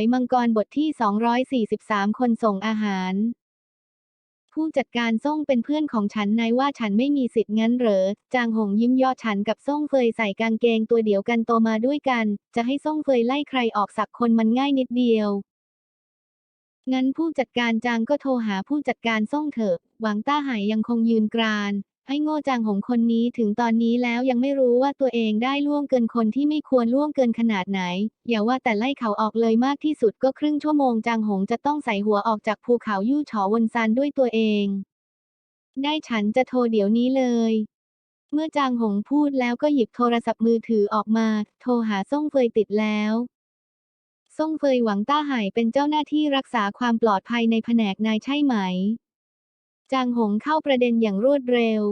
ยมังกรบทที่ 243 คนส่งอาหาร ผู้จัดการส่งเป็นเพื่อนของฉันนายว่าฉันไม่มีสิทธิ์งั้นเหรอ จางหงยิ้มย่อฉันกับส่งเฟยใส่กางเกงตัวเดียวกันโตมาด้วยกัน จะให้ส่งเฟยไล่ใครออกสักคนมันง่ายนิดเดียวงั้นผู้จัดการจางก็โทรหาผู้จัดการส่งเถอะ หวังต้าหายยังคงยืนกราน ไอ้โง่จางหงคนนี้ถึงตอนนี้แล้วยังไม่รู้ว่าตัวเองได้ล่วงเกินคนที่ไม่ควรล่วงเกินขนาดไหน อย่าว่าแต่ไล่เขาออกเลยมากที่สุดก็ครึ่งชั่วโมงจางหงจะต้องใส่หัวออกจากภูเขายู่ฉอวนซานด้วยตัวเอง ได้ฉันจะโทรเดี๋ยวนี้เลย เมื่อจางหงพูดแล้วก็หยิบโทรศัพท์มือถือออกมา โทรหาส่งเฟยติดแล้วส่งเฟยหวังต้าไห่เป็นเจ้าหน้าที่รักษาความปลอดภัยในแผนกนายใช่ไหม จางหงเข้าประเด็นอย่างรวดเร็ว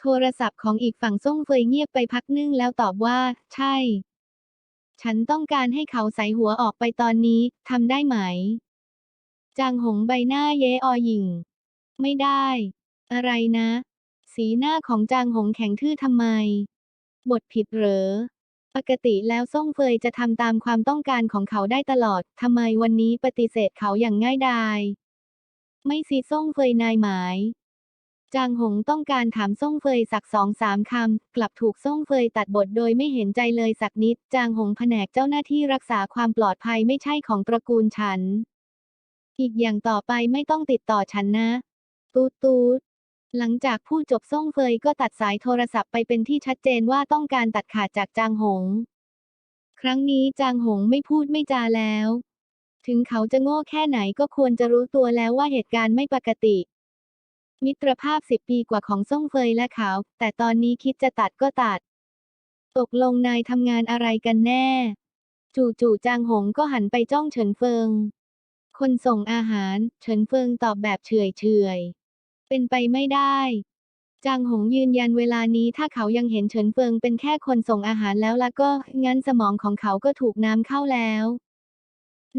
โทรศัพท์ของอีกฝั่งส่งเฟยเงียบไปพักนึงแล้วตอบว่า ใช่ ฉันต้องการให้เขาใส่หัวออกไปตอนนี้ทำได้ไหม จางหงใบหน้าเย้อหยิ่ง ไม่ได้ อะไรนะ สีหน้าของจางหงแข็งทื่อทำไม บทผิดเหรอ ปกติแล้วส่งเฟยจะทำตามความต้องการของเขาได้ตลอดทำไมวันนี้ปฏิเสธเขาอย่างง่ายดาย ไม่สิส่งเฟยนายหมายจางหงต้องการถามส่งเฟยสักสองสามคำ กลับถูกส่งเฟยตัดบทโดยไม่เห็นใจเลยสักนิด จางหงแผนกเจ้าหน้าที่รักษาความปลอดภัยไม่ใช่ของตระกูลฉัน อีกอย่างต่อไปไม่ต้องติดต่อฉันนะ ตูดตูดหลังจากพูดจบส่งเฟยก็ตัดสายโทรศัพท์ไปเป็นที่ชัดเจนว่าต้องการตัดขาดจากจางหง ครั้งนี้จางหงไม่พูดไม่จาแล้ว ถึงเขาจะโง่แค่ไหนก็ควรจะรู้ตัวแล้วว่าเหตุการณ์ไม่ปกติ มิตรภาพสิบปีกว่าของส่งเฟยและเขา แต่ตอนนี้คิดจะตัดก็ตัด ตกลงนายทำงานอะไรกันแน่ จู่ๆจางหงก็หันไปจ้องเฉินเฟิง คนส่งอาหาร เฉินเฟิงตอบแบบเฉยเฉยเป็นไปไม่ได้จางหงยืนยันเวลานี้ถ้าเขายังเห็นเฉินเฟิงเป็นแค่คนส่งอาหารแล้วล่ะก็ งั้นสมองของเขาก็ถูกน้ำเข้าแล้ว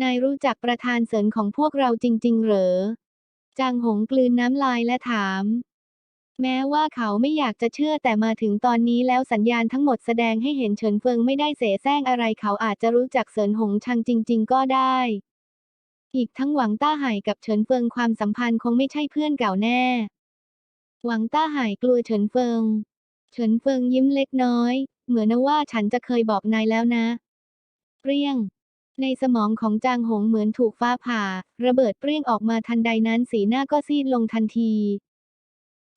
นายรู้จักประธานเสริญของพวกเราจริง ๆ เหรอ จางหงกลืนน้ำลายและถาม แม้ว่าเขาไม่อยากจะเชื่อแต่มาถึงตอนนี้แล้วสัญญาณทั้งหมดแสดงให้เห็นเฉินเฟิงไม่ได้เสแสร้งอะไรเขาอาจจะรู้จักเสริญหงชังจริง ๆ ก็ได้ อีกทั้งหวังต้าไห่กับเฉินเฟิงความสัมพันธ์คงไม่ใช่เพื่อนเก่าแน่ หวังต้าไห่กลัวเฉินเฟิง เฉินเฟิงยิ้มเล็กน้อย เหมือนว่าฉันจะเคยบอกนายแล้วนะ เปรี้ยง ในสมองของจางหงเหมือนถูกฟ้าผ่า ระเบิดเปรี้ยงออกมาทันใดนั้นสีหน้าก็ซีดลงทันที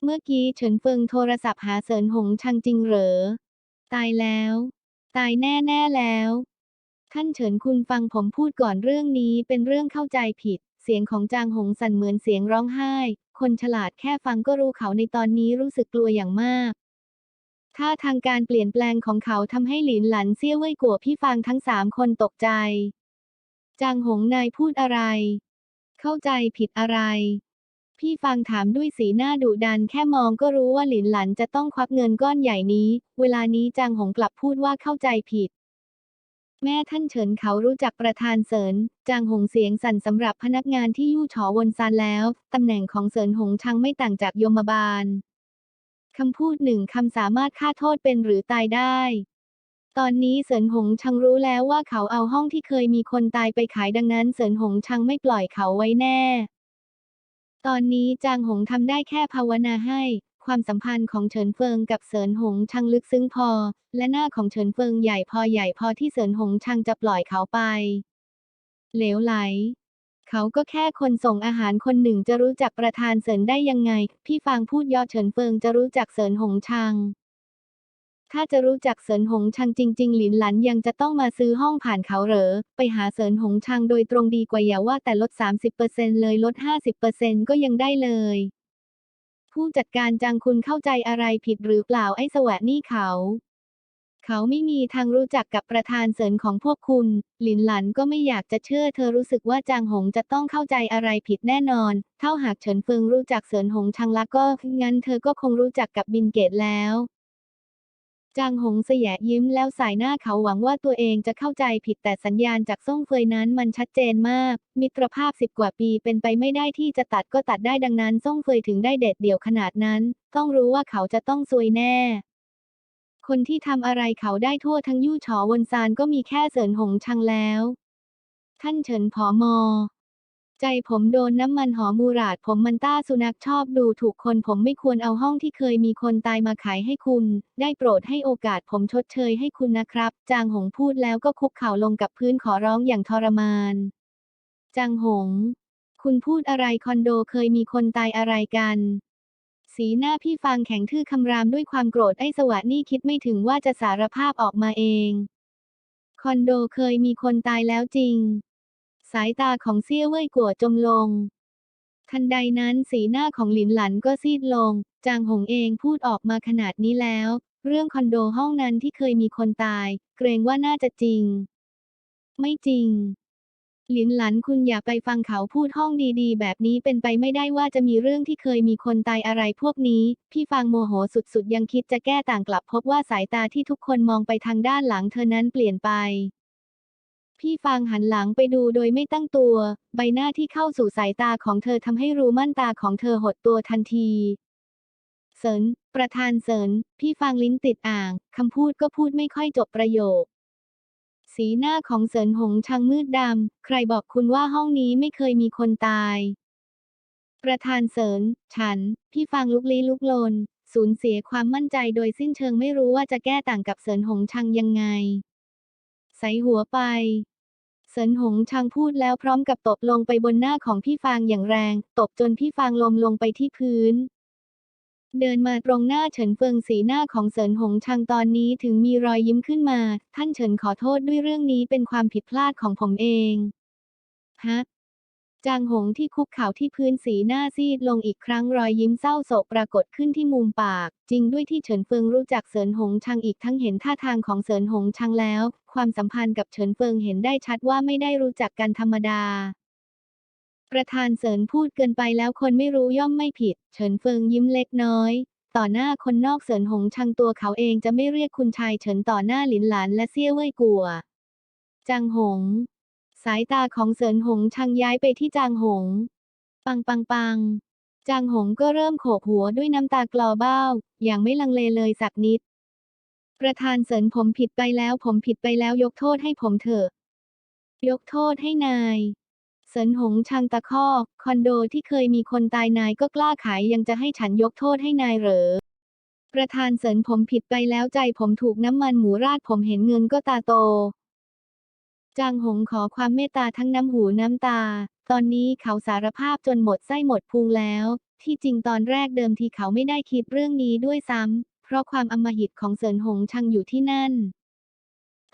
เมื่อกี้เฉินเฟิงโทรศัพท์หาเสินหงชังจริงเหรอ ตายแล้ว ตายแน่ๆแล้ว ท่านเฉินคุณฟังผมพูดก่อนเรื่องนี้เป็นเรื่องเข้าใจผิด เสียงของจางหงสั่นเหมือนเสียงร้องไห้ คนฉลาดแค่ฟังก็รู้เขาในตอนนี้รู้สึกกลัวอย่างมาก ถ้าทางการเปลี่ยนแปลงของเขาทำให้หลินหลันเซี่ยเว่ยกัวพี่ฟังทั้งสามคนตกใจ จางหงนายพูดอะไร เข้าใจผิดอะไร พี่ฟังถามด้วยสีหน้าดุดันแค่มองก็รู้ว่าหลินหลันจะต้องควักเงินก้อนใหญ่นี้ เวลานี้จางหงกลับพูดว่าเข้าใจผิดแม่ท่านเฉินเขารู้จักประธานเสริญ จางหงเสียงสั่นสำหรับพนักงานที่ยู่ฉอวนซานแล้ว ตำแหน่งของเสริญหงชังไม่ต่างจากโยมบาล คำพูดหนึ่งคำสามารถฆ่าโทษเป็นหรือตายได้ ตอนนี้เสริญหงชังรู้แล้วว่าเขาเอาห้องที่เคยมีคนตายไปขายดังนั้นเสริญหงชังไม่ปล่อยเขาไว้แน่ ตอนนี้จางหงทำได้แค่ภาวนาให้ ความสัมพันธ์ของเฉินเฟิงกับเสริญหงชังลึกซึ้งพอ และหน้าของเฉินเฟิงใหญ่พอใหญ่พอที่เสริญหงชังจะปล่อยเขาไป เหลวไหล เขาก็แค่คนส่งอาหารคนหนึ่งจะรู้จักประธานเสริญได้ยังไง พี่ฟางพูดยอเฉินเฟิงจะรู้จักเสริญหงชัง ถ้าจะรู้จักเสริญหงชังจริง ๆ หลินหลันยังจะต้องมาซื้อห้องผ่านเขาเหรอ ไปหาเสริญหงชังโดยตรงดีกว่าอย่าว่าแต่ลด 30%เลยลด 50%ก็ยังได้เลย ผู้จัดการจังคุณเข้าใจอะไรผิดหรือเปล่าไอ้สวะนี่เขา เขาไม่มีทางรู้จักกับประธานเสริญของพวกคุณ หลินหลันก็ไม่อยากจะเชื่อเธอรู้สึกว่าจางหงจะต้องเข้าใจอะไรผิดแน่นอน เท่าหากเฉินเฟิงรู้จักเสริญหงชังละก็งั้นเธอก็คงรู้จักกับบินเกตแล้วจางหงเสยยิ้มแล้วสายหน้าเขาหวังว่าตัวเองจะเข้าใจผิดแต่สัญญาณจากส่งเฟยนั้นมันชัดเจนมาก มิตรภาพสิบกว่าปีเป็นไปไม่ได้ที่จะตัดก็ตัดได้ดังนั้นส่งเฟยถึงได้เด็ดเดี่ยวขนาดนั้น ต้องรู้ว่าเขาจะต้องซวยแน่ คนที่ทำอะไรเขาได้ทั่วทั้งยู่ฉอวนซานก็มีแค่เสริญหงชังแล้ว ท่านเฉินผอมอ ใจผมโดนน้ำมันหอมมูราดผมมันต้าสุนัขชอบดูถูกคนผมไม่ควรเอาห้องที่เคยมีคนตายมาขายให้คุณ ได้โปรดให้โอกาสผมชดเชยให้คุณนะครับ จางหงพูดแล้วก็คุกเข่าลงกับพื้นขอร้องอย่างทรมาน จางหง คุณพูดอะไรคอนโดเคยมีคนตายอะไรกัน สีหน้าพี่ฟางแข็งทื่อคำรามด้วยความโกรธไอ้สวะนี่คิดไม่ถึงว่าจะสารภาพออกมาเอง คอนโดเคยมีคนตายแล้วจริง สายตาของเซี่ยเว่ยกัวจมลง ทันใดนั้นสีหน้าของหลินหลันก็ซีดลง จางหงเองพูดออกมาขนาดนี้แล้ว เรื่องคอนโดห้องนั้นที่เคยมีคนตาย เกรงว่าน่าจะจริง ไม่จริง หลินหลันคุณอย่าไปฟังเขาพูดห้องดีๆ แบบนี้เป็นไปไม่ได้ว่าจะมีเรื่องที่เคยมีคนตายอะไรพวกนี้ พี่ฟังโมโหสุดๆ ยังคิดจะแก้ต่างกลับพบว่าสายตาที่ทุกคนมองไปทางด้านหลังเธอนั้นเปลี่ยนไป พี่ฟางหันหลังไปดูโดยไม่ตั้งตัว ใบหน้าที่เข้าสู่สายตาของเธอทำให้รูม่านตาของเธอหดตัวทันทีเสินประธานเสินพี่ฟางลิ้นติดอ่างคำพูดก็พูดไม่ค่อยจบประโยค สีหน้าของเสินหงช่างมืดดำ ใครบอกคุณว่าห้องนี้ไม่เคยมีคนตาย ประธานเสิน ฉัน พี่ฟังลุกลี้ลุกลน สูญเสียความมั่นใจโดยสิ้นเชิงไม่รู้ว่าจะแก้ต่างกับเสินหงชังยังไง ใส่หัวไป เสินหงชังพูดแล้วพร้อมกับตบลงไปบนหน้าของพี่ฟางอย่างแรง ตบจนพี่ฟางลมลงไปที่พื้น เดินมาตรงหน้าเฉินเฟิงสีหน้าของเสินหงชังตอนนี้ถึงมีรอยยิ้มขึ้นมา ท่านเฉินขอโทษด้วยเรื่องนี้เป็นความผิดพลาดของผมเอง ฮะ จางหงที่คุกเข่าที่พื้นสีหน้าซีดลงอีกครั้งรอยยิ้มเศร้าโศกปรากฏขึ้นที่มุมปาก จริงด้วยที่เฉินเฟิงรู้จักเสินหงชังอีกทั้งเห็นท่าทางของเสินหงชังแล้ว ความสัมพันธ์กับเฉินเฟิงเห็นได้ชัดว่าไม่ได้รู้จักกันธรรมดา ประธานเสินพูดเกินไปแล้วคนไม่รู้ย่อมไม่ผิด เฉินเฟิงยิ้มเล็กน้อย ต่อหน้าคนนอกเสินหงชังตัวเขาเองจะไม่เรียกคุณชายเฉินต่อหน้าหลินหลานและเซี่ยเว่ยกัว จางหง สายตาของเสินหงชังย้ายไปที่จางหง ปังปังปังจางหงก็เริ่มโขกหัวด้วยน้ำตากลอเบ้า อย่างไม่ลังเลเลยสักนิด ประธานเสินผมผิดไปแล้ว ผมผิดไปแล้วยกโทษให้ผมเถอะ ยกโทษให้นาย เสินหงชังตะคอกคอนโดที่เคยมีคนตายนายก็กล้าขายยังจะให้ฉันยกโทษให้นายเหรอ ประธานเสินผมผิดไปแล้วใจผมถูกน้ำมันหมูราดผมเห็นเงินก็ตาโต จางหงขอความเมตตาทั้งน้ำหูน้ำตา ตอนนี้เขาสารภาพจนหมดไส้หมดพุงแล้ว ที่จริงตอนแรกเดิมทีเขาไม่ได้คิดเรื่องนี้ด้วยซ้ำเพราะความอำมหิตของเสินหงชังอยู่ที่นั่น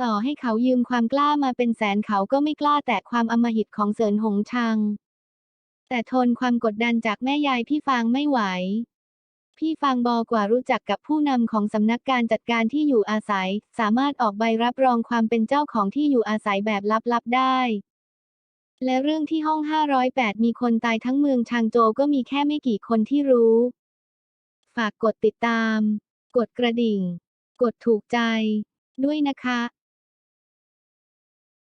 ต่อให้เขายืมความกล้ามาเป็นแสนเขาก็ไม่กล้าแตะความอมหิตของเสินหงชัง แต่ทนความกดดันจากแม่ยายพี่ฟางไม่ไหว พี่ฟางบอกว่ารู้จักกับผู้นำของสำนักการจัดการที่อยู่อาศัย สามารถออกใบรับรองความเป็นเจ้าของที่อยู่อาศัยแบบลับๆได้ และเรื่องที่ห้อง 508 มีคนตายทั้งเมืองชางโจวก็มีแค่ไม่กี่คนที่รู้ ฝากกดติดตาม กดกระดิ่ง กดถูกใจ ด้วยนะคะ